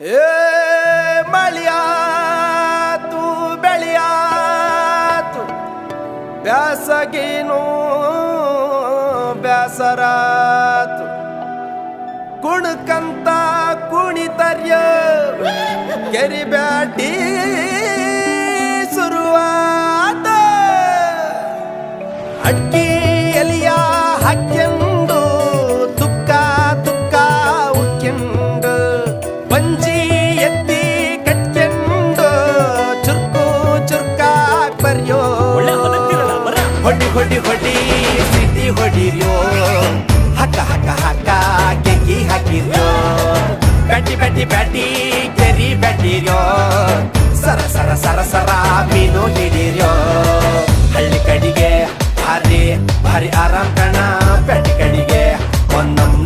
ಏ ಮಳಿಯಾತು ಬೆಳೆಯಾತು ಬ್ಯಾಸಗೇನು ಬ್ಯಾಸರಾತು. ಕುಣಕಂತ ಕುಣಿತರ್ಯ ಕೆರಿಬ್ಯಾಟಿ ಶುರುವಾತ ಅಡ್ಕಿ ಪಂಚಿ ಎತ್ತಿ ಕಟ್ಕೊಂಡು ಚುರ್ಕು ಚುರ್ಕಾಗಿ ಬರ್ಯೋ. ಹೊಡಿ ಹೊಡಿ ಹೊಡಿ ಸಿಟಿ ಹೊಡಿರ್ಯೋ. ಹಕ್ಕ ಹಕ ಹಕ್ಕ ಕೆಗಿ ಹಾಕಿರ್ಯೋ. ಬ್ಯಾಟಿ ಬ್ಯಾಟಿ ಬ್ಯಾಟಿ ಕೆರಿ ಬ್ಯಾಟಿರ್ಯೋ. ಸರ ಸರ ಸರ ಸರ ಮೀನು ಹಿಡಿರ್ಯೋ. ಹಳ್ಳಿ ಕಡೆಗೆ ಭಾರಿ ಭಾರಿ ಆರಾಮ್ ಕಣ ಬ್ಯಾಟಿ